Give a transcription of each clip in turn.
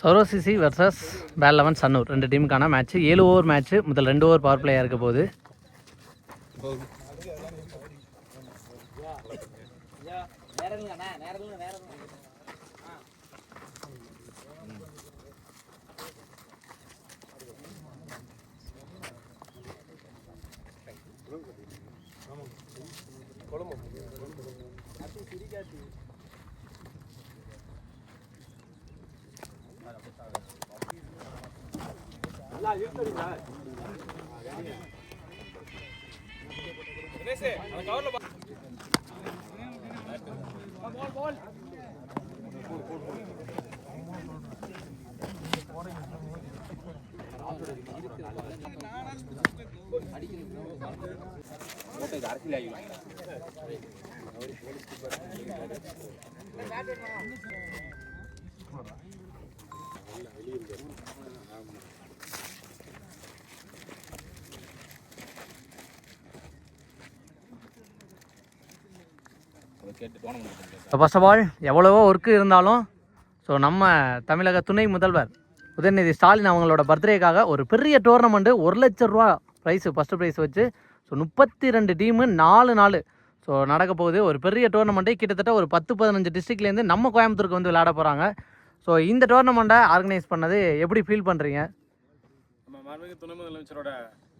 சௌரோசிசி versus பேல் eleven சன்னூர் ரெண்டு டீமுக்கான மேட்ச் ஏழு ஓவர் மேட்ச் முதல் ரெண்டு ஓவர் பவர் பிளேயாக இருக்க போகுது. குழம்பு. அப்படி சிரிக்காது அரசியல் ஆகி ஃபர்ஸ்ட் ஆஃப் ஆல் எவ்வளவோ ஒர்க்கு இருந்தாலும் ஸோ நம்ம தமிழக துணை முதல்வர் உதயநிதி ஸ்டாலின் அவங்களோட பர்த்டேக்காக ஒரு பெரிய டோர்னமெண்ட்டு ஒரு லட்ச ரூபா ப்ரைஸு ஃபஸ்ட்டு ப்ரைஸ் வச்சு ஸோ முப்பத்தி ரெண்டு டீமு நாலு நாலு. ஸோ நடக்க போகுது. ஒரு பெரிய டோர்னமெண்ட்டே கிட்டத்தட்ட ஒரு பத்து பதினஞ்சு டிஸ்ட்ரிக்ட்லேருந்து நம்ம கோயம்புத்தூருக்கு வந்து விளையாட போகிறாங்க ஸோ இந்த டோர்னமெண்ட்டை ஆர்கனைஸ் பண்ணது எப்படி ஃபீல் பண்ணுறீங்க நம்ம மாண்புமிகு துணை முதலமைச்சரோட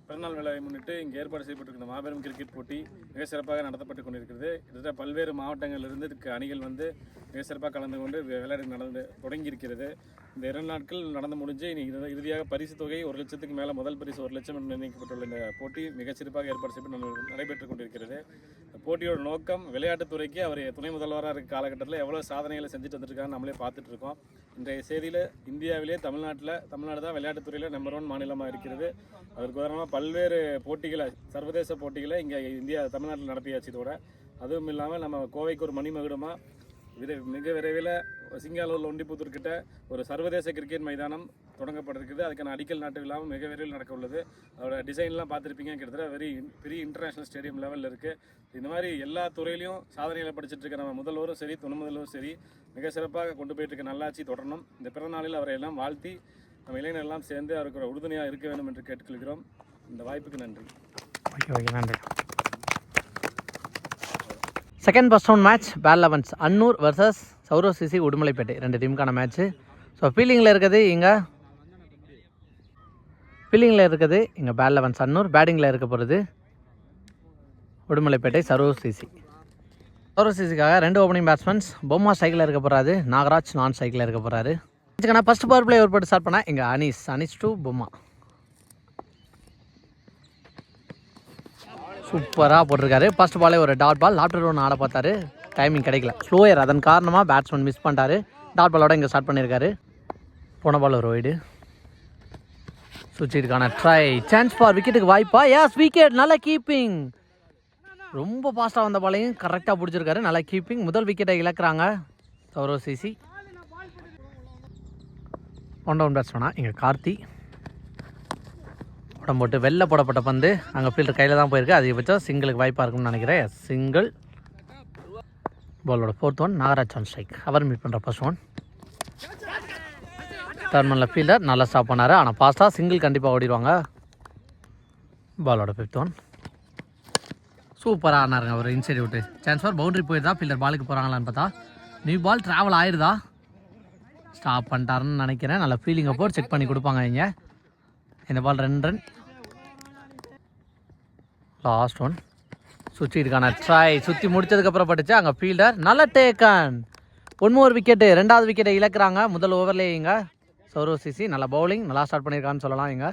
பிறநாள் விழாவை முன்னிட்டு இங்கே ஏற்பாடு செய்யப்பட்டிருக்கிற மாபெரும் கிரிக்கெட் போட்டி மிக சிறப்பாக நடத்தப்பட்டு கொண்டிருக்கிறது. கிட்டத்தட்ட பல்வேறு மாவட்டங்களிலிருந்து இதுக்கு அணிகள் வந்து மிக சிறப்பாக கலந்து கொண்டு வி- விளையாட்டு நடந்து தொடங்கி இருக்கிறது இந்த இரண்டு நாட்கள் நடந்து முடிஞ்சு இன்னைக்கு இறுதியாக பரிசு தொகை ஒரு லட்சத்துக்கு மேலே முதல் பரிசு ஒரு லட்சம் என்று நிர்ணயிக்கப்பட்டுள்ள இந்த போட்டி மிகச்சிறப்பாக ஏற்பாடு செய்யப்பட்டு நடைபெற்றுக் கொண்டிருக்கிறது. இந்த போட்டியோட நோக்கம் விளையாட்டுத்துறைக்கு அவர் துணை முதல்வராக இருக்க காலகட்டத்தில் எவ்வளோ சாதனைகளை செஞ்சுட்டு வந்திருக்காங்க நம்மளே பார்த்துட்டு இருக்கோம். இன்றைய செய்தியில் இந்தியாவிலே தமிழ்நாட்டில் தமிழ்நாடு தான் விளையாட்டுத்துறையில் நம்பர் ஒன் மாநிலமாக இருக்கிறது. அதற்கு உதாரணமாக பல்வேறு போட்டிகளை சர்வதேச போட்டிகளை இங்கே இந்தியா தமிழ்நாட்டில் நடத்தியாச்சு இதோட. அதுவும் இல்லாமல் நம்ம கோவைக்கு ஒரு மணிமகுடமாக விரை மிக விரைவில் சிங்காலூரில் ஒண்டிபுத்தூர்கிட்ட ஒரு சர்வதேச கிரிக்கெட் மைதானம் தொடங்கப்பட்டிருக்குது. அதுக்கான அடிக்கல் நாட்டு விழாவும் மிக விரைவில் நடக்க உள்ளது. அதோட டிசைன்லாம் பார்த்துருப்பீங்க. கிட்டத்தட்ட வெரி பெரிய இன்டர்நேஷனல் ஸ்டேடியம் லெவலில் இருக்குது இந்த மாதிரி எல்லா துறையிலையும் சாதனைகளை படிச்சுட்டு இருக்கிற நம்ம முதல்வரும் சரி துணை முதல்வரும் சரி மிக சிறப்பாக கொண்டு போயிட்டு இருக்க நல்லாட்சி தொடரணும். இந்த பிறந்த நாளில் அவரை எல்லாம் வாழ்த்தி நம்ம இளைஞர் எல்லாம் சேர்ந்து அவருக்கு ஒரு உறுதுணையாக இருக்க வேண்டும் என்று கேட்டுக்கொள்கிறோம். இந்த வாய்ப்புக்கு நன்றி. ஓகே ஓகே நன்றி. செகண்ட் ஃபஸ்ட் ரவுண்ட் மேட்ச் பேல் elevens Annur versus Sourav CC Udumalaipettai. ரெண்டு டீமுக்கான மேட்ச்சு ஸோ ஃபீல்டிங்கில் இருக்குது இங்கே. ஃபீல்டிங்கில் இருக்குது இங்கே பேட் லெவன்ஸ் அன்னூர் பேட்டிங்கில் இருக்க போகிறது உடுமலைப்பேட்டை சரோவ் சிசி. சௌரவ் சிசிக்காக ரெண்டு ஓப்பனிங் பேட்ஸ்மேன்ஸ் பொம்மா சைக்கிளில் இருக்க போகிறாரு நாகராஜ் நான் சைக்கிளில் இருக்க போகிறாரு இதுக்கான ஃபஸ்ட் பவர் பிளே ஒரு போட்டு ஸ்டார்ட் பண்ணால் இங்கே அனீஸ் அனீஸ் டூ பொம்மா சூப்பராக போட்டிருக்காரு. ஃபர்ஸ்ட் பாலே ஒரு டாட் பால் லாப்டர் ஒன்று ஆட பார்த்தாரு. டைமிங் கிடைக்கல. ஸ்லோயர் அதன் காரணமாக பேட்ஸ்மேன் மிஸ் பண்ணிட்டாரு. டாட் பாலோட இங்கே ஸ்டார்ட் பண்ணியிருக்காரு போன பால் ஒரு ஒய்டு ட்ரை சான்ஸ் ஃபார் விக்கெட்டுக்கு வாய்ப்பா? யாஸ் விக்கெட் நல்ல கீப்பிங் ரொம்ப ஃபாஸ்ட்டாக வந்த பாலையும் கரெக்டாக பிடிச்சிருக்காரு. நல்ல கீப்பிங் முதல் விக்கெட்டை இழக்கிறாங்க சௌரவ் சிசி ஒன் டவுன் பேட்ஸ்மேனா இங்கே கார்த்தி. உடம்பு போட்டு வெளில போடப்பட்ட பந்து. அங்கே ஃபீல்டர் கையில் தான் போயிருக்கு. அதிகபட்சம் சிங்கிளுக்கு வாய்ப்பாக இருக்கும்னு நினைக்கிறேன். சிங்கிள் பாலோட fourth one Nagaraj on strike our meet பண்ணுற ஃபர்ஸ்ட் ஒன் டர்மனில் ஃபீல்டர் நல்லா ஸ்டாப் பண்ணார். ஆனால் ஃபாஸ்ட்டாக சிங்கிள் கண்டிப்பாக ஓடிடுவாங்க. பாலோட ஃபிஃப்த் ஒன் சூப்பராக ஆனாருங்க ஒரு இன்சைட் விட்டு சான்ஸ் ஃபார் பவுண்டரி போயிருந்தா ஃபீல்டர் பாலுக்கு போகிறாங்களான்னு பார்த்தா நியூ பால் ட்ராவல் ஆயிருதா? ஸ்டாப் பண்ணிட்டாருன்னு நினைக்கிறேன். நல்ல ஃபீலிங்கை போட்டு செக் பண்ணி கொடுப்பாங்க இங்கே இந்த பால் ரெண்டு ரன் லாஸ்ட் ஒன் சுற்றிட்டுக்கான ட்ரை சுற்றி முடிச்சதுக்கப்புறம் படித்தா அங்கே ஃபீல்டர் நல்ல டேக்கன் ஒன்மோர் விக்கெட்டு ரெண்டாவது விக்கெட்டை இழக்கிறாங்க. முதல் ஓவர்லேயே இங்கே. சௌரவ் சிசி நல்ல பவுலிங் நல்லா ஸ்டார்ட் பண்ணியிருக்கான்னு சொல்லலாம் இங்கே.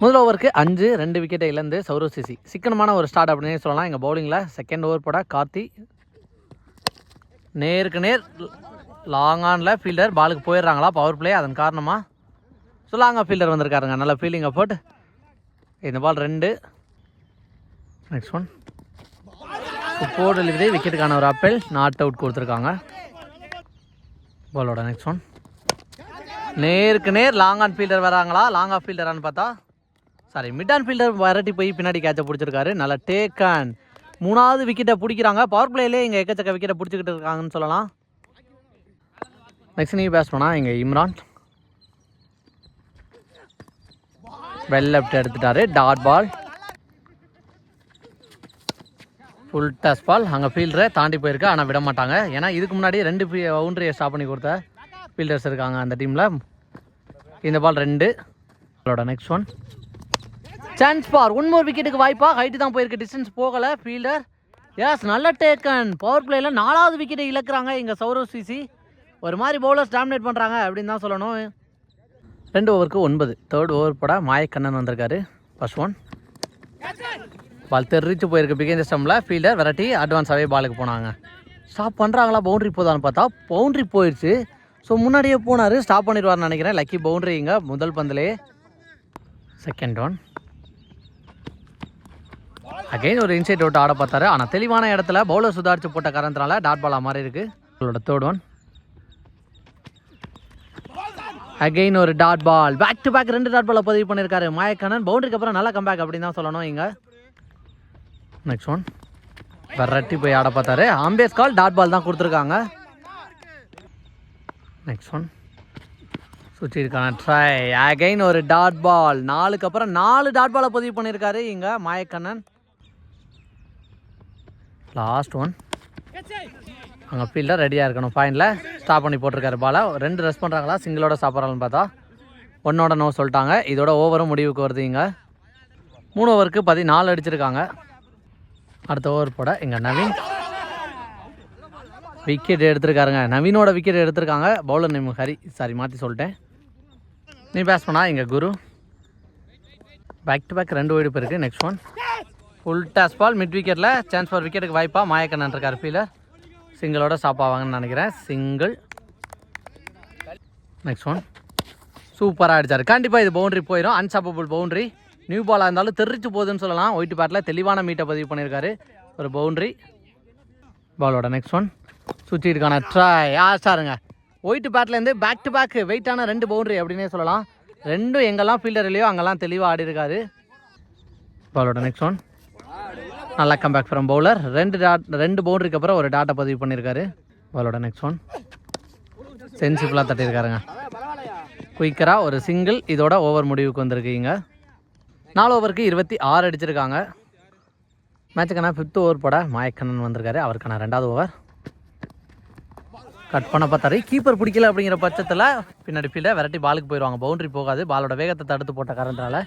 முதல் ஓவருக்கு அஞ்சு ரெண்டு விக்கெட்டை இழந்து சௌரவ் சிசி. சிக்கனமான ஒரு ஸ்டார்ட் அப்படின்னு சொல்லலாம். எங்கள் பவுலிங்கில் செகண்ட் ஓவர் போட கார்த்தி. நேருக்கு நேர் லாங் ஆனில் ஃபீல்டர் பாலுக்கு போயிடுறாங்களா பவர் பிளே அதன் காரணமாக ஸோ ஃபீல்டர் வந்திருக்காருங்க. நல்ல ஃபீலிங்கை போட்டு இந்த பால் ரெண்டு. நெக்ஸ்ட் ஒன் ஃபோர் டெலிவரி விக்கெட்டுக்கான ஒரு ஆப்பிள் நாட் அவுட் கொடுத்துருக்காங்க. பாலோட நெக்ஸ்ட் ஒன் நேருக்கு நேர் லாங் ஆன் ஃபீல்டர் வராங்களா? லாங் ஆஃப் ஃபீல்டரான்னு பார்த்தா சாரி மிட் ஆன் ஃபீல்டர் வரட்டி போய் பின்னாடி கேட்சை பிடிச்சிருக்காரு. நல்லா டேக் அண்ட் மூணாவது விக்கெட்டை பிடிக்கிறாங்க. பவர் பிளேலே இங்கே எக்கச்சக்க விக்கெட்டை பிடிச்சிக்கிட்டு இருக்காங்கன்னு சொல்லலாம். நெக்ஸ்ட் நீ பேஸ் இங்கே இம்ரான் வெல் லெஃப்ட் எடுத்துட்டாரு. Dot ball full toss ball அங்கே ஃபீல்டரை தாண்டி போயிருக்கு ஆனால் விட மாட்டாங்க. ஏன்னா இதுக்கு முன்னாடி ரெண்டு பவுண்டரியை ஸ்டாப் பண்ணி கொடுத்த ஃபீல்டர்ஸ் இருக்காங்க அந்த டீமில் இந்த பால் ரெண்டு. அவளோட next one chance for one more விக்கெட்டுக்கு வாய்ப்பா. ஹைட்டு தான் போயிருக்கு. டிஸ்டன்ஸ் போகலை. ஃபீல்டர் எஸ் நல்ல டேக்கன் பவர் பிளேயில் நாலாவது விக்கெட்டை இழக்கிறாங்க இங்கே சௌரவ் சிசி. ஒரு மாதிரி பவுலர்ஸ் டாமினேட் பண்ணுறாங்க அப்படின்னு தான் சொல்லணும். ரெண்டு ஓவருக்கு ஒன்பது. தேர்ட் ஓவர் பட மாயக்கண்ணன் வந்திருக்காரு. ஃபர்ஸ்ட் ஒன் பால் தெரிச்சு போயிருக்கு. பிகேந்த ஸ்டம்பில் ஃபீல்டர் விரட்டி அட்வான்ஸாகவே பாலுக்கு போனாங்க. ஸ்டாப் பண்ணுறாங்களா பவுண்டரி போதான்னு பார்த்தா பவுண்டரி போயிடுச்சு ஸோ முன்னாடியே போனார். ஸ்டாப் பண்ணிடுவார்னு நினைக்கிறேன். லக்கி பவுண்டரி இங்கே முதல் பந்திலே. செகண்ட் ஒன் அகைன் ஒரு இன்சைட் அவுட் ஆட பார்த்தாரு. ஆனால் தெளிவான இடத்துல பவுலர் சுதாரிச்சு போட்ட காரணத்தினால டாட் பாலா மாதிரி இருக்குது உங்களோட தேர்ட் ஒன் அகைன் ஒரு dot ball back to back ரெண்டு டாட் பாலை பதிவு பண்ணியிருக்காரு மாயக்கண்ணன் பவுண்டரிக்கு அப்புறம் நல்லா கம்பேக் அப்படின்னு தான் சொல்லணும் இங்கே. நெக்ஸ்ட் ஒன் வெரைட்டி போய் ஆட பார்த்தாரு. ஆம்பேஸ் கால் டாட் பால் தான் கொடுத்துருக்காங்க. நெக்ஸ்ட் ஒன் சுற்றிருக்கான ட்ரை அகைன் ஒரு டாட் பால் நாலுக்கு அப்புறம் நாலு டாட் பாலை பதிவு பண்ணியிருக்காரு இங்கே மாயக்கண்ணன். லாஸ்ட் ஒன் அங்கே ஃபீல்டாக ரெடியாக இருக்கணும். ஃபைனில் ஸ்டாப் பண்ணி போட்டிருக்காரு பாலை ரெண்டு ரெஸ்ட் பண்ணுறாங்களா சிங்கிளோட சாப்பிட்றாங்கன்னு பார்த்தா ஒன்னோட நோ சொல்லிட்டாங்க. இதோட ஓவரும் முடிவுக்கு வருது இங்கே. மூணு ஓவருக்கு பதினாலு அடிச்சிருக்காங்க. அடுத்த ஓவர் போட எங்கள் நவீன். விக்கெட் எடுத்திருக்காருங்க. நவீனோட விக்கெட் எடுத்திருக்காங்க. Bowler name Hari. சாரி மாற்றி சொல்லிட்டேன். நீ பேஸ் பண்ணா எங்கள் குரு. பேக் டு பேக் ரெண்டு ஓடி இருக்குது next one full toss ball mid விக்கெட்டில் chance for விக்கெட்டுக்கு வாய்ப்பா மாயக்கண்ணன் இருக்கார் ஃபீலர் சிங்கிளோட ஸ்டாப் ஆவாங்கன்னு நினைக்கிறேன். சிங்கிள் நெக்ஸ்ட் ஒன் சூப்பராக அடித்தார் கண்டிப்பாக இது பவுண்டரி போயிடும் அன்சாப்பபிள் பவுண்டரி நியூ பாலாக இருந்தாலும் தெரிச்சு போகுதுன்னு சொல்லலாம். ஒயிட் பேட்டில் தெளிவான மீட்டை பதிவு பண்ணியிருக்காரு. ஒரு பவுண்டரி பாலோட நெக்ஸ்ட் ஒன் சுற்றிருக்கான ட்ராய் ஆசாருங்க ஒயிட் பேட்லேருந்து பேக் டு பேக் வெயிட்டான ரெண்டு பவுண்ட்ரி அப்படின்னே சொல்லலாம். ரெண்டும் எங்கெல்லாம் ஃபீல்டர் இல்லையோ அங்கெல்லாம் தெளிவாக ஆடி இருக்காரு பாலோட நெக்ஸ்ட் ஒன் நல்லா கம்பேக் ஃப்ரம் பவுலர் ரெண்டு டாட் ரெண்டு பவுண்டரிக்கு அப்புறம் ஒரு டாட்டை பதிவு பண்ணியிருக்காரு. பாலோட நெக்ஸ்ட் ஒன் சென்சிபிளாக தட்டியிருக்காருங்க. குயிக்கராக ஒரு சிங்கிள் இதோட ஓவர் முடிவுக்கு வந்திருக்கீங்க. நாலு ஓவருக்கு இருபத்தி ஆறு அடிச்சிருக்காங்க. மேட்சுக்கான ஃபிஃப்த் ஓவர் போட மாயக்கண்ணன் வந்திருக்காரு. அவருக்கான ரெண்டாவது ஓவர் கட் பண்ண பார்த்தாரு. கீப்பர் பிடிக்கல அப்படிங்கிற பட்சத்தில் பின்னாடி ஃபீல்டை விரட்டி பாலுக்கு போயிடுவாங்க. பவுண்டரி போகாது. பாலோட வேகத்தை தடுத்து போட்ட காரணத்தினால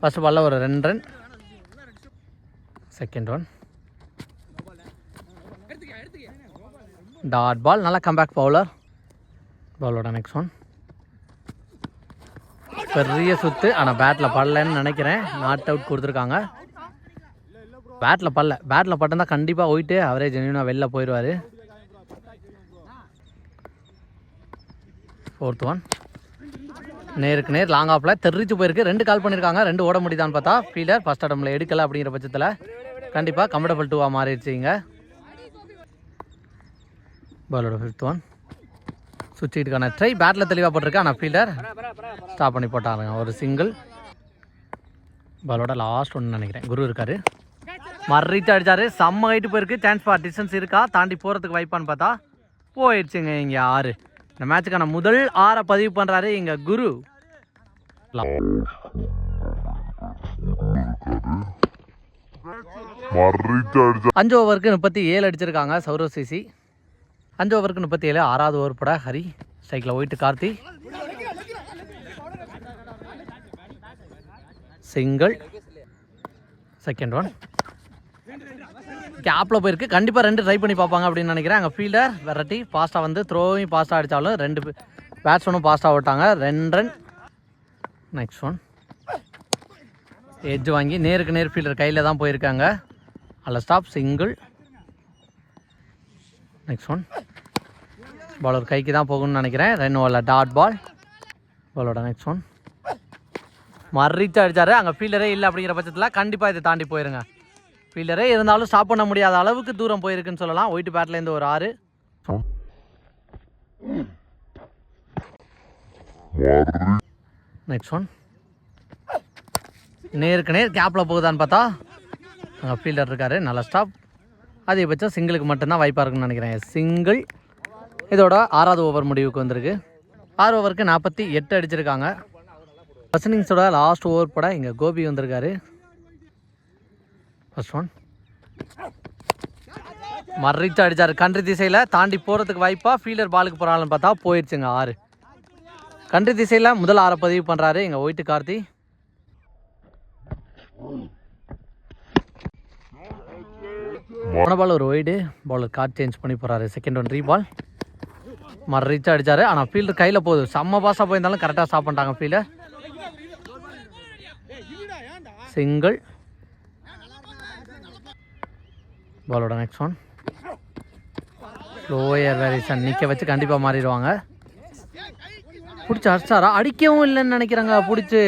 ஃபர்ஸ்ட் பாலில் ஒரு ரெண்டு run second one dot ball நல்லா கம்பேக் பவுலர் பாலோட நெக்ஸ்ட் ஒன் பெரிய சுத்து. ஆனால் பேட்டில் படலன்னு நினைக்கிறேன். நாட் அவுட் கொடுத்துருக்காங்க. பேட்டில் படல. பேட்டில் பட்டிருந்தா கண்டிப்பாக போயிட்டு அவரே ஜென்யூனாக வெளில போயிடுவார் ஃபோர்த் ஒன் நேருக்கு நேர் லாங் ஆஃபில் தெரிச்சு போயிருக்கு. ரெண்டு கால் பண்ணியிருக்காங்க ரெண்டு ஓட முடியுதான்னு பார்த்தா ஃபீல்டர் ஃபஸ்ட் அடமில் எடுக்கலை அப்படிங்கிற பட்சத்தில். கண்டிப்பாக கம்ஃபர்டபுள் டூவாக மாறிடுச்சிங்க பாலோட ஃபிஃப்த் ஒன் சுவிட்சுக்கான ட்ரை பேட்டில் தெளிவாக போட்டிருக்கு. ஆனால் ஃபீல்டர் ஸ்டாப் பண்ணி போட்டாருங்க. ஒரு சிங்கிள் பாலோட லாஸ்ட் ஒன்று நினைக்கிறேன். குரு இருக்காரு. மறித்து அடிச்சாரு. செம்ம ஹைட்டு போயிருக்கு. சான்ஸ் ஃபார் டிஸ்டன்ஸ் இருக்கா? தாண்டி போகிறதுக்கு வாய்ப்பான்னு பார்த்தா போயிடுச்சுங்க இங்கே ஆறு. இந்த மேட்சுக்கான முதல் ஆறை பதிவு பண்ணுறாரு இங்கே குரு. அஞ்சு ஓவருக்கு முப்பத்தி ஏழு அடிச்சிருக்காங்க சௌரவ் சிசி. அஞ்சு ஓவருக்கு முப்பத்தி ஏழு ஆறாவது ஓவர் போட ஹரி. ஸ்ட்ரைக்கில் white Karthi. Single second one கேப்பில் போயிருக்கு. கண்டிப்பாக ரெண்டு ட்ரை பண்ணி பார்ப்பாங்க அப்படின்னு நினைக்கிறேன். அங்கே ஃபீல்டர் வெரைட்டி ஃபாஸ்ட்டாக வந்து த்ரோவையும் ஃபாஸ்ட்டாக அடித்தாலும் ரெண்டு பேட்ஸ்மேனும் ஃபாஸ்ட்டாக விட்டாங்க ரெண்டு ரன் நெக்ஸ்ட் ஒன் எட்ஜ் வாங்கி நேருக்கு நேர் ஃபீல்டர் கையில் தான் போயிருக்காங்க. அல்ல stop single next one bowler கைக்கு தான் போகணும்னு நினைக்கிறேன். ரெண்டு டாட் பால் பாலோட நெக்ஸ்ட் ஒன் மறிச்சு அடித்தார் அங்கே ஃபீல்டரே இல்லை அப்படிங்கிற பட்சத்தில் கண்டிப்பாக இதை தாண்டி போயிருங்க. ஃபீல்டரே இருந்தாலும் ஸ்டாப் பண்ண முடியாத அளவுக்கு தூரம் போயிருக்குன்னு சொல்லலாம். ஒயிட் பேட்லேருந்து ஒரு ஆறு. நெக்ஸ்ட் ஒன் நேருக்கு நேர் கேப்பில் போகுதான்னு பார்த்தா அங்கே ஃபீல்டர் இருக்காரு. நல்ல ஸ்டாப் அதிகபட்சம் சிங்கிளுக்கு மட்டும்தான் வாய்ப்பாக இருக்குன்னு நினைக்கிறேன். சிங்கிள். இதோட ஆறாவது ஓவர் முடிவுக்கு வந்திருக்கு. ஆறு ஓவருக்கு நாற்பத்தி எட்டு அடிச்சிருக்காங்க. ஃபஸ்ட் இன்னிங்ஸோட லாஸ்ட் ஓவர் போட இங்கே கோபி வந்திருக்காரு. ஃபஸ்ட் ஒன் மறைச்சு அடித்தார் கன்றி திசையில் தாண்டி போகிறதுக்கு வாய்ப்பாக ஃபீல்டர் பாலுக்கு போகிறாங்கன்னு பார்த்தா போயிடுச்சுங்க ஆறு. கன்றி திசையில் முதல் ஆறை பதிவு பண்ணுறாரு எங்கள் ஒயிட்டு கார்த்தி. போன பால் ஒரு ஒய்டு பாலர் கார்ட் சேஞ்ச் பண்ணி போகிறாரு செகண்ட் ஒன் ரீ பால் ரீச் அடித்தார் ஆனால் ஃபீல்டர் கையில் போகுது. செம்ம பாஸாக போயிருந்தாலும் கரெக்டாக ஸ்டாப் பண்ணிட்டாங்க ஃபீல்டர் சிங்கிள் பாலோட நெக்ஸ்ட் ஒன் லோயர் வேரியேஷன் நிற்க வச்சு கண்டிப்பாக மாறிடுவாங்க. பிடிச்சி அடிச்சாரா? அடிக்கவும் இல்லைன்னு நினைக்கிறாங்க. பிடிச்சி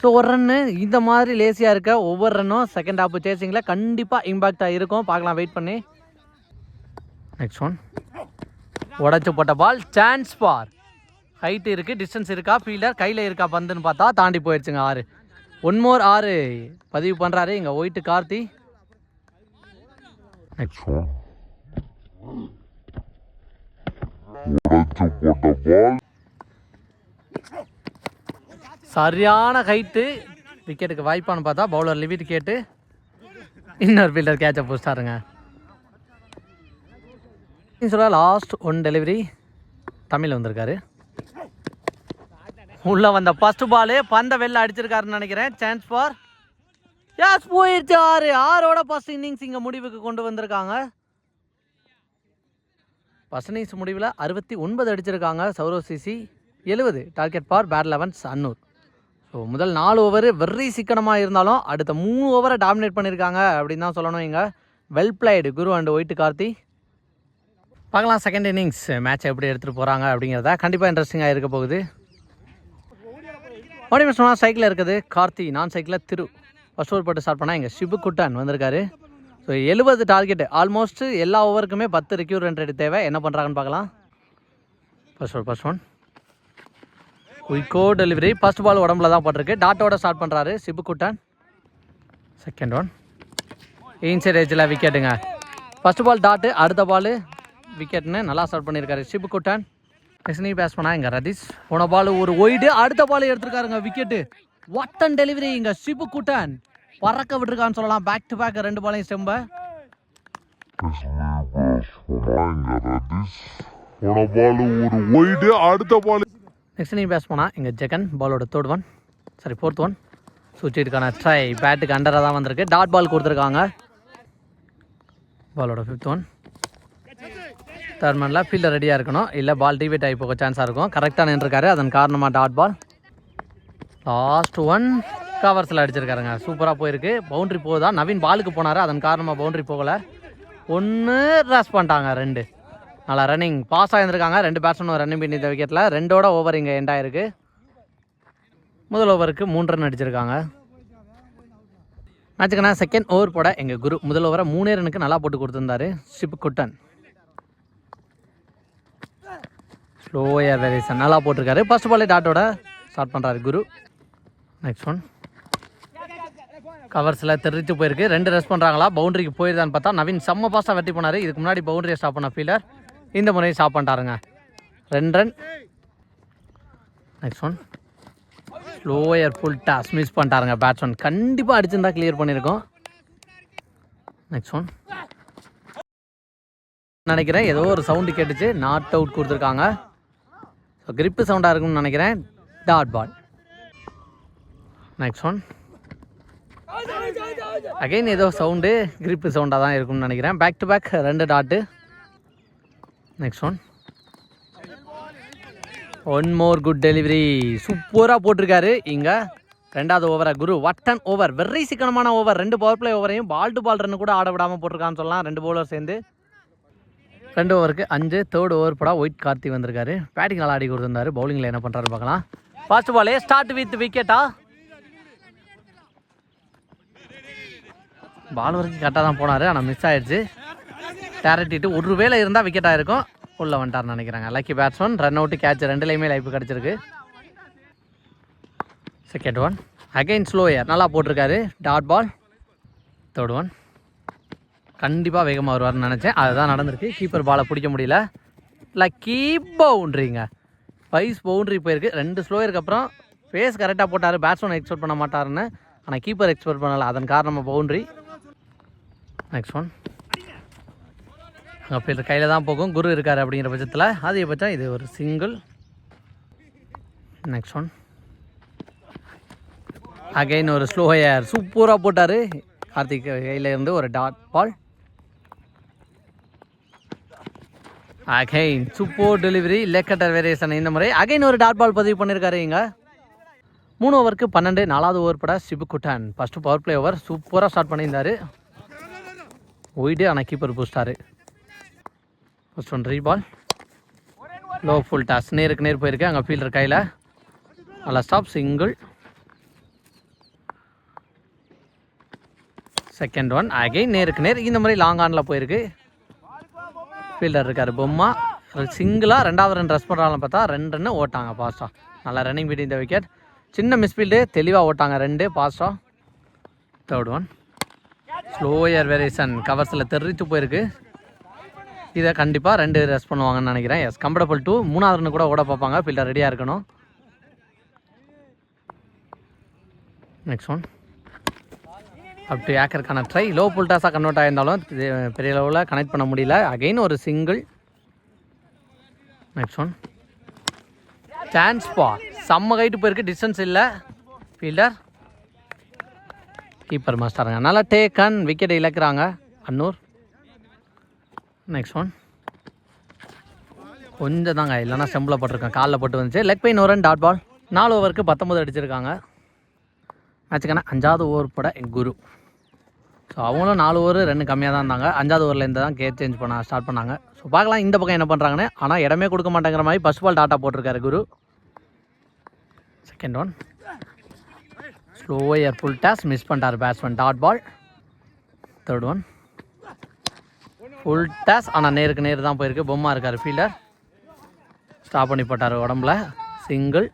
ஸோ ஒரு ரன்னு இந்த மாதிரி லேசியாக இருக்க ஒவ்வொரு ரன்னும் செகண்ட் ஹாஃப் சேசிங்கில் கண்டிப்பாக இம்பாக்டாக இருக்கும். பார்க்கலாம் வெயிட் பண்ணி. நெக்ஸ்ட் ஒன் உடச்சி போட்ட பால் சான்ஸ் பார் ஹைட் இருக்குது டிஸ்டன்ஸ் இருக்கா ஃபீல்டர் கையில் இருக்கா பந்துன்னு பார்த்தா தாண்டி போயிடுச்சுங்க ஆறு. ஒன் மோர் ஆறு. பதிவு பண்ணுறாரு இங்கே ஒயிட்டு கார்த்தி. நெக்ஸ்ட் சரியான ஹைட்டு விக்கெட்டுக்கு வாய்ப்பான்னு பார்த்தா பவுலர் லிவிட் கேட்டு இன்னொரு ஃபீல்டர் கேட்சை பிடிச்சிட்டாருங்க. சொல்ல லாஸ்ட் ஒன் டெலிவரி தமிழ் வந்திருக்காரு. உள்ளே வந்த ஃபர்ஸ்ட் பாலு பந்த வெளில அடிச்சிருக்காருன்னு நினைக்கிறேன். சான்ஸ் ஃபார் யாஸ் போயிடுச்சு ஆறு. ஆறோட ஃபர்ஸ்ட் இன்னிங்ஸ் இங்கே முடிவுக்கு கொண்டு வந்திருக்காங்க. ஃபஸ்ட் இன்னிங்ஸ் முடிவில் அறுபத்தி ஒன்பது அடிச்சிருக்காங்க. சௌரவ் சிசி எழுபது. Target for bat elevens Annur so முதல் நாலு ஓவர் வெரி சிக்கனமாக இருந்தாலும் அடுத்த மூணு ஓவரை டாமினேட் பண்ணியிருக்காங்க அப்படின்னு தான் சொல்லணும் இங்கே. Well played Guru and white Karthi. பார்க்கலாம் செகண்ட் இன்னிங்ஸ் மேட்ச் எப்படி எடுத்துகிட்டு போகிறாங்க அப்படிங்கிறத. கண்டிப்பாக இன்ட்ரெஸ்டிங்காக இருக்க போகுது. மணி சொன்னால் சைக்கிளில் இருக்குது. கார்த்தி நான் சைக்கிளில் திரு. ஃபஸ்ட் ஓவர் போட்டு ஸ்டார்ட் பண்ணால் இங்கே சிபு குட்டன் வந்திருக்காரு. ஸோ எழுபது டார்கெட்டு ஆல்மோஸ்ட் எல்லா ஓவருக்குமே பத்து ரெக்யூர் ரன் ரேட் தேவை. என்ன பண்ணுறாங்கன்னு பார்க்கலாம். ஃபர்ஸ்ட் ஒன் ஃபர்ஸ்ட் ஒன் குயிக்கோ டெலிவரி ஃபர்ஸ்ட் பால் உடம்புல தான் போட்டிருக்கு. டாட்டோட ஸ்டார்ட் பண்ணுறாரு Sibu Kuttan second one inside ஏஜில் விக்கெட்டுங்க ஃபர்ஸ்ட் பால் டாட்டு அடுத்த பால் விக்கெட்னு நல்லா ஸ்டார்ட் பண்ணியிருக்காரு சிபு குட்டன் நெக்ஸ்ட் நீ பேஸ் பண்ணா இங்கே ரதீஷ். போன பால் ஒரு ஒயிட்டு அடுத்த பால் எடுத்திருக்காருங்க விக்கெட்டு வட்டன் டெலிவரி இங்கே சிபு குட்டன் பறக்க விட்டுருக்கான்னு சொல்லலாம். பேக் டு பேக் ரெண்டு பாலையும் செம்ப. போன பால் ஒரு ஒயிடு அடுத்த பால் நெக்ஸ்ட் நீங்கள் பேஸ் போனால் இங்கே ஜெகன் பாலோட third one sorry fourth one சுவிட்சுக்கான try பேட்டுக்கு அண்டராக தான் வந்திருக்கு. டாட் பால் கொடுத்துருக்காங்க. பாலோட ஃபிஃப்த் ஒன் தேர்ட் மேனில் ஃபீல்டர் ரெடியாக இருக்கணும். இல்லை பால் டிவேட் ஆகி போக சான்ஸாக இருக்கும். கரெக்டாக நின்றுருக்காரு. அதன் காரணமாக டாட் பால் லாஸ்ட் ஒன் கவர்ஸில் அடிச்சிருக்காருங்க. சூப்பராக போயிருக்கு. பவுண்ட்ரி போகுதா? நவீன் பாலுக்கு போனார்? அதன் காரணமாக பவுண்ட்ரி போகலை. ஒன்று ரஸ் பண்ணிட்டாங்க. ரெண்டு. நல்லா ரன்னிங் பாஸ் ஆகிருந்துருக்காங்க ரெண்டு பேட்ஸ்மேன் ரன்னிங் பண்ணி இந்த விக்கெட்டில் ரெண்டோட ஓவர் இங்கே எண்ட் ஆயிருக்கு. முதல் ஓவருக்கு மூன்று ரன் அடிச்சிருக்காங்க. மேட்சுக்குனா செகண்ட் ஓவர் போட எங்கள் குரு முதல் ஓவரை மூணே ரனுக்கு நல்லா போட்டு கொடுத்துருந்தாரு. ஷிப் குட்டன் ஸ்லோயர் வேரியேஷன் நல்லா போட்டிருக்காரு. ஃபர்ஸ்ட் பாலே டாட்டோட ஸ்டார்ட் பண்ணுறாரு குரு. நெக்ஸ்ட் ஒன் கவர்ஸில் தெரிவித்து போயிருக்கு. ரெண்டு ரெஸ்ட் பண்ணுறாங்களா பவுண்டரிக்கு போயிருதான்னு பார்த்தா நவீன் செம்ம பாஸ்ட்டாக வெட்டி போனார். இதுக்கு முன்னாடி பவுண்டரியை ஸ்டாப் பண்ண ஃபீலர் இந்த முறையும் ஸ்டாப் பண்ணிட்டாருங்க. ரெண்டு run next one slower full toss miss பண்ணிட்டாருங்க batsman கண்டிப்பாக அடிச்சிருந்தா கிளியர் பண்ணியிருக்கோம் நெக்ஸ்ட் ஒன் நினைக்கிறேன் ஏதோ ஒரு சவுண்டு கேட்டுச்சு. நாட் அவுட் கொடுத்துருக்காங்க. ஸோ கிரிப்பு சவுண்டாக இருக்கும்னு நினைக்கிறேன். Dot ball next one again ஏதோ சவுண்டு கிரிப்பு சவுண்டாக தான் இருக்கும்னு நினைக்கிறேன். பேக் டு பேக் ரெண்டு dot next one one more good delivery சூப்பராக போட்டிருக்காரு. இங்கே ரெண்டாவது ஓவராக Guru. What an over very சிக்கனமான over ரெண்டு பவர் பிளே ஓவரையும் பால் டு பால் ரன்னு கூட ஆட விடாமல் போட்டிருக்கான்னு சொல்லலாம். ரெண்டு பவுலர் சேர்ந்து. ரெண்டு ஓவருக்கு அஞ்சு தேர்ட் ஓவர் போட ஒயிட் கார்த்தி வந்திருக்காரு. பேட்டிங் நல்லா ஆடி கொடுத்துருந்தாரு. பவுலிங்கில் என்ன பண்ணுறாரு பார்க்கலாம். ஃபர்ஸ்ட் பாலே ஸ்டார்ட் வித் விக்கெட்டா பால் வரைக்கும் கரெக்டாக தான் போனார். ஆனால் மிஸ் ஆயிடுச்சு. டேரட்டிட்டு ஒரு வேளை இருந்தால் விக்கெட்டாக இருக்கும். உள்ள வந்துட்டார்னு நினைக்கிறாங்க. Lucky batsman run out catch ரெண்டுலேயுமே லைஃப் கிடச்சிருக்கு. செகண்ட் ஒன் அகைன் ஸ்லோயர் நல்லா போட்டிருக்காரு. டாட் பால் தேர்ட் ஒன் கண்டிப்பாக வேகமாக வருவார்னு நினச்சேன். அதுதான் நடந்திருக்கு. கீப்பர் பாலை பிடிக்க முடியல. லக்கி பவுண்ட்ரிங்க வைஸ் பவுண்ட்ரி போயிருக்கு. ரெண்டு ஸ்லோயருக்கு அப்புறம் ஃபேஸ் கரெக்டாக போட்டார். பேட்ஸ்மேன் எக்ஸ்பெக்ட் பண்ண மாட்டாருன்னு. ஆனால் கீப்பர் எக்ஸ்பெக்ட் பண்ணலை. அதன் காரணமாக பவுண்ட்ரி நெக்ஸ்ட் ஒன் அப்போ கையில் தான் போகும். குரு இருக்கார் அப்படிங்கிற பட்சத்தில் அதிகபட்சம் இது ஒரு சிங்கிள் நெக்ஸ்ட் ஒன் அகைன் ஒரு ஸ்லோயர் சூப்பராக போட்டார். கார்த்திக் கையில் இருந்து ஒரு dot ball again super delivery leg cutter variation இந்த முறை. அகைன் ஒரு டாட் பால் பதிவு பண்ணியிருக்காரு இங்கே. மூணு ஓவருக்கு பன்னெண்டு நாலாவது ஓவர் பட சிபுகுட்டன். ஃபஸ்ட்டு பவர் பிளே ஓவர் சூப்பராக ஸ்டார்ட் பண்ணியிருந்தார். ஒயிட்டு ஆனால் கீப்பர் பூஸ்டாரு ஃபஸ்ட் ஒன் ரீபால் லோ ஃபுல் டாஸ் நேருக்கு நேர் போயிருக்கு. அங்கே ஃபீல்டர் கையில். நல்லா stop single second one again நேருக்கு நேர். இந்த மாதிரி லாங் ஆனில் போயிருக்கு. ஃபீல்டர் இருக்கார் பொம்மா. சிங்கிளாக ரெண்டாவது ரன் ரஸ் பண்ணுறாங்கன்னு பார்த்தா ரெண்டு ரன்னு ஓட்டாங்க பாஸ்ட்டாக நல்லா ரன்னிங் பீட் இந்த விக்கெட் சின்ன மிஸ்ஃபீல்டு தெளிவாக ஓட்டாங்க ரெண்டு பாஸ்ட்டாக தேர்ட் ஒன் ஸ்லோயர் வேரியேஷன் கவர்ஸில் தெரிவித்து போயிருக்கு. இதை கண்டிப்பாக ரெண்டு ரெஸ் பண்ணுவாங்கன்னு நினைக்கிறேன். எஸ் கம்ஃபர்டபுள் டூ மூணாவதுன்னு கூட ஓட பார்ப்பாங்க. ஃபீல்டர் ரெடியாக இருக்கணும். நெக்ஸ்ட் ஒன் அப் டு ஏக்கருக்கான ட்ரை லோ புல்டாஸாக கன்வெர்ட் ஆயிருந்தாலும் பெரிய லெவலில் கனெக்ட் பண்ண முடியல. அகெயின் ஒரு சிங்கிள் நெக்ஸ்ட் ஒன் சான்ஸ் பா. செம்ம கைட்டு போயிருக்கு. டிஸ்டன்ஸ் இல்லை. ஃபீல்டர் கீப்பர் மாஸ்டருங்க நல்லா டேக்கன் விக்கெட்டை இழக்கிறாங்க. அன்னூர். நெக்ஸ்ட் ஒன் கொஞ்சம் தாங்க இல்லைன்னா செம்பில் போட்டிருக்கேன். காலில் போட்டு வந்துச்சு. லெக் பெயின் ஓரன் டாட் பால் நாலு ஓவருக்கு பத்தொம்பது அடிச்சிருக்காங்க. மேட்சுக்கான அஞ்சாவது ஓவர் பட குரு. ஸோ அவங்களும் நாலு ஓவர் ரெண்டு கம்மியாக தான் இருந்தாங்க. அஞ்சாவது ஓவர்லேருந்து தான் கேர் சேஞ்ச் பண்ண ஸ்டார்ட் பண்ணாங்க. ஸோ பார்க்கலாம் இந்த பக்கம் என்ன பண்ணுறாங்கன்னு ஆனால் இடமே கொடுக்க மாட்டேங்கிற மாதிரி ஃபஸ்ட் பால் டாட்டா போட்டிருக்காரு Guru. Second one slower full toss miss பண்ணிட்டார் batsman dot ball third one full toss ஆனால் நேருக்கு நேர் தான் போயிருக்கு. பொம்மா இருக்கார் ஃபீல்டர் ஸ்டாப் பண்ணி போட்டார் உடம்புல. Single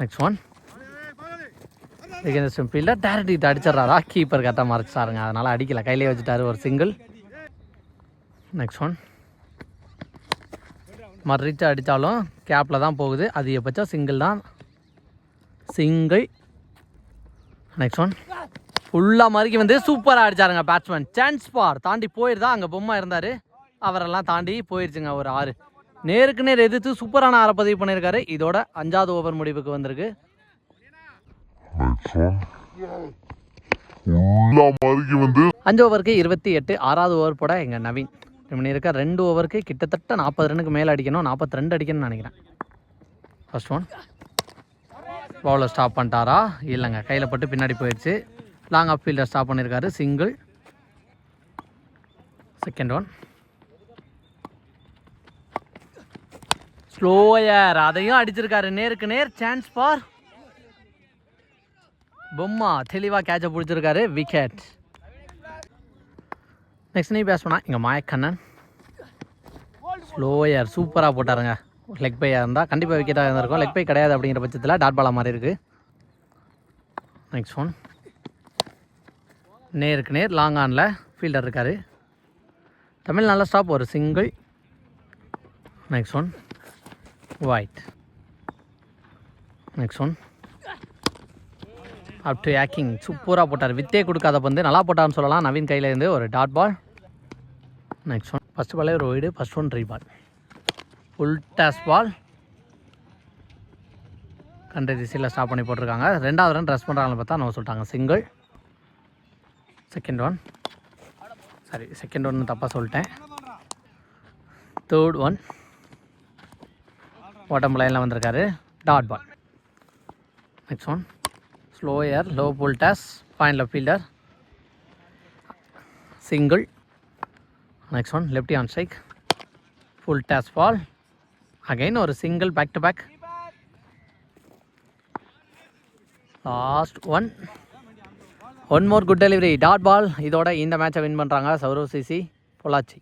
next one against fielder direct hit keeper கரெக்டாக மறைச்சாருங்க அதனால் அடிக்கல. கையிலே வச்சுட்டாரு ஒரு சிங்கிள் நெக்ஸ்ட் ஒன் மறிச்சு அடித்தாலும் கேப்பில் தான் போகுது. அதிகபட்சம் சிங்கிள் தான். சிங்கிள் நெக்ஸ்ட் ஒன் ஃபுல்லாக மறுக்கி வந்து சூப்பராக அடிச்சாருங்க பேட்ஸ்மேன் சான்ஸ் பார். தாண்டி போயிருந்தா அங்கே பொம்மை இருந்தார். அவரெல்லாம் தாண்டி போயிருச்சுங்க ஒரு ஆறு. நேருக்கு நேர் எதிர்த்து சூப்பரான ஆற பதிவு பண்ணியிருக்காரு இதோட அஞ்சாவது ஓவர் முடிவுக்கு வந்திருக்கு. அஞ்சு ஓவருக்கு இருபத்தி எட்டு. ஆறாவது ஓவர் போட எங்கள் நவீன். இப்படி இருக்க ரெண்டு ஓவருக்கு கிட்டத்தட்ட நாற்பது ரன்னுக்கு மேலே அடிக்கணும். நாற்பத்தி ரெண்டு அடிக்கணும்னு நினைக்கிறேன். ஃபர்ஸ்ட் ஒன் பவுலர் ஸ்டாப் பண்ணிட்டாரா? இல்லைங்க. கையில் பட்டு பின்னாடி போயிடுச்சு. லாங் ஆஃப் ஃபீல்டர் ஸ்டாப் பண்ணியிருக்காரு. சிங்கிள். Second one. ஸ்லோயர் அதையும் அடிச்சிருக்காரு. நேருக்கு நேர். சான்ஸ் ஃபார் பொம்மா. தெளிவாக கேட்சை பிடிச்சிருக்காரு. விக்கெட் நெக்ஸ்ட் நீ பேஸ் இங்கே மாயக்கண்ணன். ஸ்லோயர் சூப்பராக போட்டாருங்க. லெக் பையாக இருந்தால் கண்டிப்பாக விக்கெட்டாக இருந்திருக்கும். லெக் பை கிடையாது அப்படிங்கிற பட்சத்தில் டாட் பாலா மாதிரி இருக்குது நெக்ஸ்ட் ஒன் நேருக்கு நேர் லாங் ஆனில் ஃபீல்டர் இருக்கார். தமிழ் நல்ல ஸ்டாப் ஒரு single next one wide next one up to ஆக்கிங் சூப்பராக போட்டார். வித்தே கொடுக்காத பந்து. நல்லா போட்டார்னு சொல்லலாம். நவீன் கையிலேருந்து ஒரு dot ball next one first பாலே ஒரு wide first one three ball full toss ball கண்ட திசையில் ஸ்டாப் பண்ணி போட்டிருக்காங்க. ரெண்டாவது ரன் ரெஸ்பாண்ட் ஆகலாம் பார்த்தா நம்ம சொல்லிட்டாங்க. Single second one sorry second one தப்பாக சொல்லிட்டேன். தேர்ட் ஒன் ஓட்டம் லைனில் வந்திருக்காரு. Dot ball next one slower low full toss point left fielder single next one lefty on strike full toss ball again ஒரு single back to back last one one more good delivery dot ball இதோட இந்த மேட்சை win பண்ணுறாங்க Saurav CC Pollachi.